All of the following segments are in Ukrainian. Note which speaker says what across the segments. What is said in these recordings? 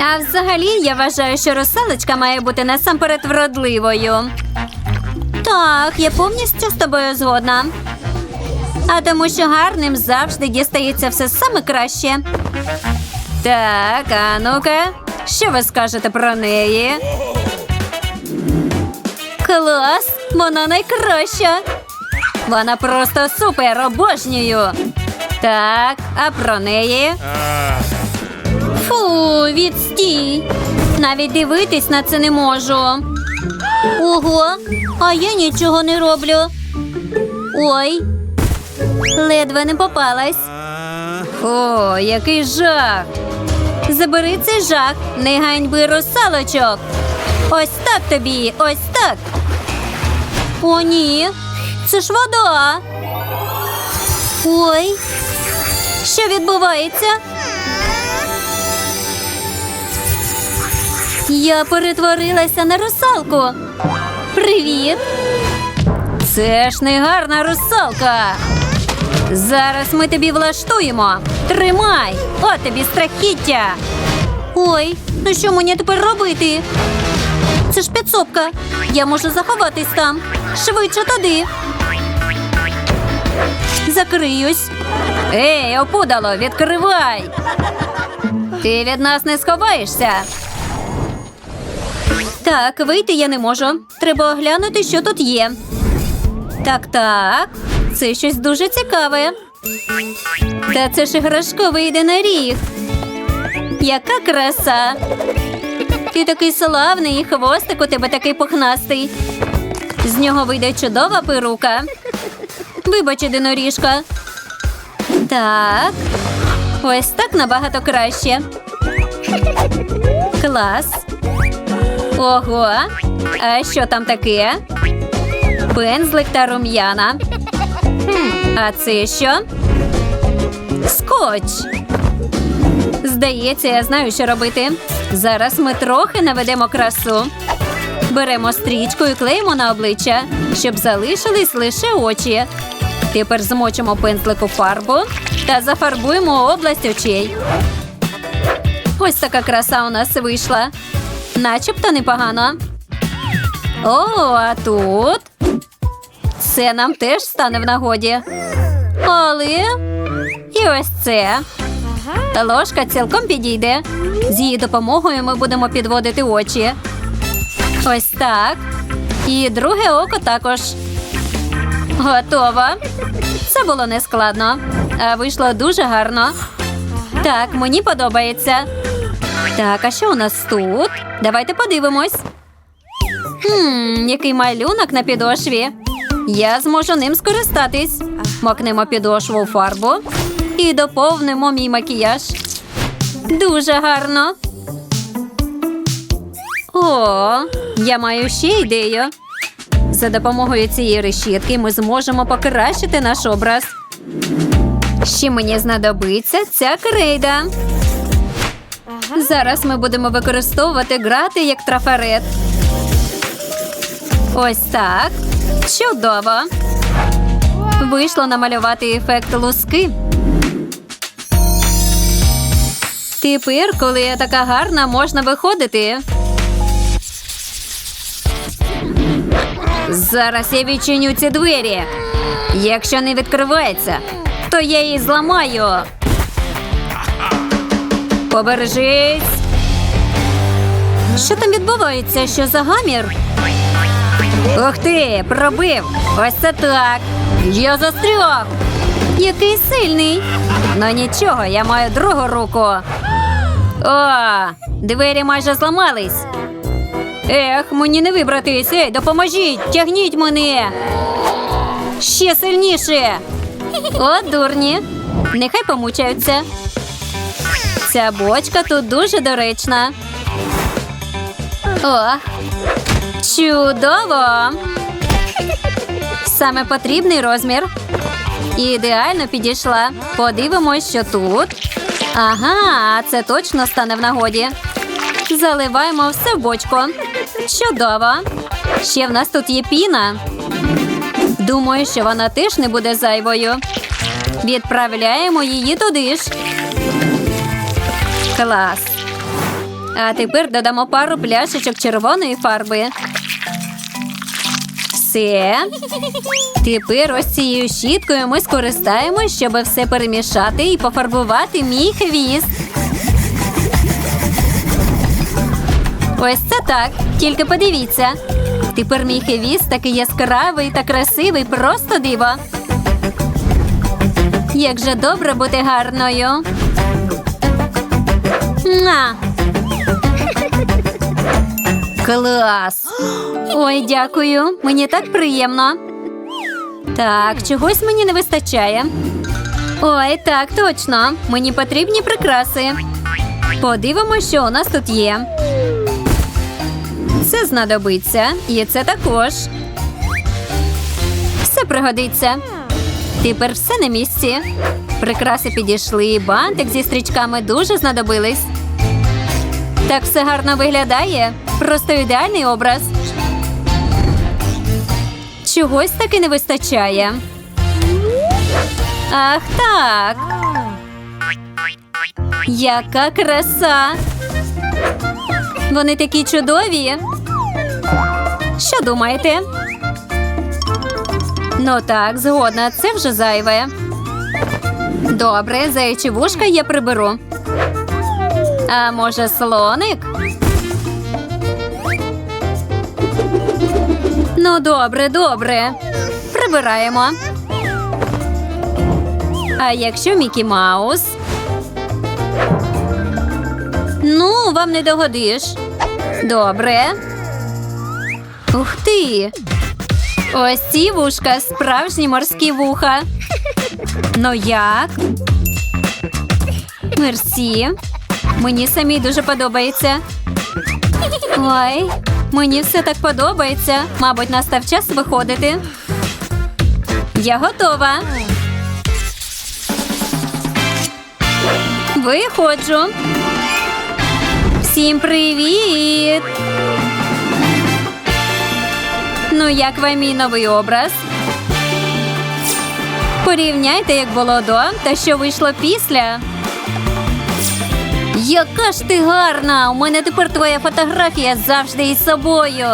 Speaker 1: А взагалі я вважаю, що русалочка має бути насамперед вродливою. Так, я повністю з тобою згодна. А тому, що гарним завжди дістається все саме краще. Так, а ну-ка, що ви скажете про неї? Клас! Вона найкраща! Вона просто супер обожнюю. Так, а про неї? Фу, відстій. Навіть дивитись на це не можу. Ого, а я нічого не роблю. Ой, ледве не попалась. О, який жах. Забери цей жах, не ганьби русалочок. Ось так тобі, ось так. О, ні, це ж вода. Ой, що відбувається? Я перетворилася на русалку. Привіт. Це ж не гарна русалка. Зараз ми тобі влаштуємо. Тримай! От тобі страхіття. Ой, ну що мені тепер робити? Це ж підсобка. Я можу заховатись там. Швидше туди. Закриюсь. Ей, опудало, відкривай. Ти від нас не сховаєшся. Так, вийти я не можу. Треба оглянути, що тут є. Так, так. Це щось дуже цікаве. Та це ж іграшковий єдиноріг. Яка краса! Ти такий славний, і хвостик у тебе такий пухнастий. З нього вийде чудова перука. Вибач, єдиноріжка. Так. Ось так набагато краще. Клас. Ого. А що там таке? Пензлик та рум'яна. А це що? Скотч. Здається, я знаю, що робити. Зараз ми трохи наведемо красу. Беремо стрічку і клеїмо на обличчя, щоб залишились лише очі. Тепер змочимо пензлик у фарбу та зафарбуємо область очей. Ось така краса у нас вийшла. Начебто непогано. О, а тут це нам теж стане в нагоді. Але і ось це. Ложка цілком підійде. З її допомогою ми будемо підводити очі. Ось так. І друге око також. Готово. Це було нескладно. А вийшло дуже гарно. Так, мені подобається. Так, а що у нас тут? Давайте подивимось. Хм, який малюнок на підошві. Я зможу ним скористатись. Макнемо підошву у фарбу і доповнимо мій макіяж. Дуже гарно. О, я маю ще ідею. За допомогою цієї решітки ми зможемо покращити наш образ. Ще мені знадобиться ця крейда. Зараз ми будемо використовувати грати як трафарет. Ось так. Чудово. Вийшло намалювати ефект луски. Тепер, коли я така гарна, можна виходити. Зараз я відчиню ці двері. Якщо не відкривається, то я її зламаю. Побережись. Що там відбувається? Що за гамір? Ух ти, пробив. Ось це так. Я застряг. Який сильний. Ну нічого, я маю другу руку. О, двері майже зламались. Ех, мені не вибратись. Ей, допоможіть, тягніть мене. Ще сильніше. О, дурні. Нехай помучаються. Ця бочка тут дуже доречна. О, чудово! Саме потрібний розмір. Ідеально підійшла. Подивимось, що тут. Ага, це точно стане в нагоді. Заливаємо все в бочку. Чудово. Ще в нас тут є піна. Думаю, що вона теж не буде зайвою. Відправляємо її туди ж. Клас. А тепер додамо пару пляшечок червоної фарби. Все. Тепер ось цією щіткою ми скористаємось, щоб все перемішати і пофарбувати мій хвіст. Ось це так. Тільки подивіться. Тепер мій хвіст такий яскравий та красивий, просто диво. Як же добре бути гарною. Клас. Ой, дякую. Мені так приємно. Так, чогось мені не вистачає. Ой, так, точно. Мені потрібні прикраси. Подивимося, що у нас тут є. Це знадобиться, і це також. Все пригодиться. Тепер все на місці. Прикраси підійшли, бантик зі стрічками дуже знадобились. Так все гарно виглядає. Просто ідеальний образ. Чогось таки не вистачає. Ах так. Яка краса. Вони такі чудові. Що думаєте? Ну так, згодна, це вже зайве. Добре, заячі вушка я приберу. А може, слоник? Ну, добре, добре. Прибираємо. А якщо Мікі Маус? Ну, вам не догодиш. Добре. Ух ти. Ось ці вушка справжні морські вуха. Ну як? Мерсі. Мені самі дуже подобається. Ой, мені все так подобається. Мабуть, настав час виходити. Я готова. Виходжу. Всім привіт! Ну, як вам мій новий образ? Порівняйте, як було до та що вийшло після. Яка ж ти гарна! У мене тепер твоя фотографія завжди із собою.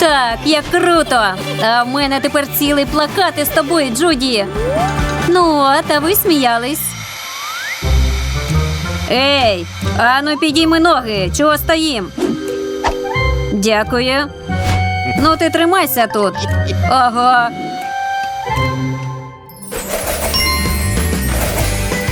Speaker 1: Так, як круто! А в мене тепер цілий плакат із тобою, Джуді. Ну, а ви сміялись. Ей, ану підійми ноги, чого стоїм? Дякую. Ну, ти тримайся тут. Ага.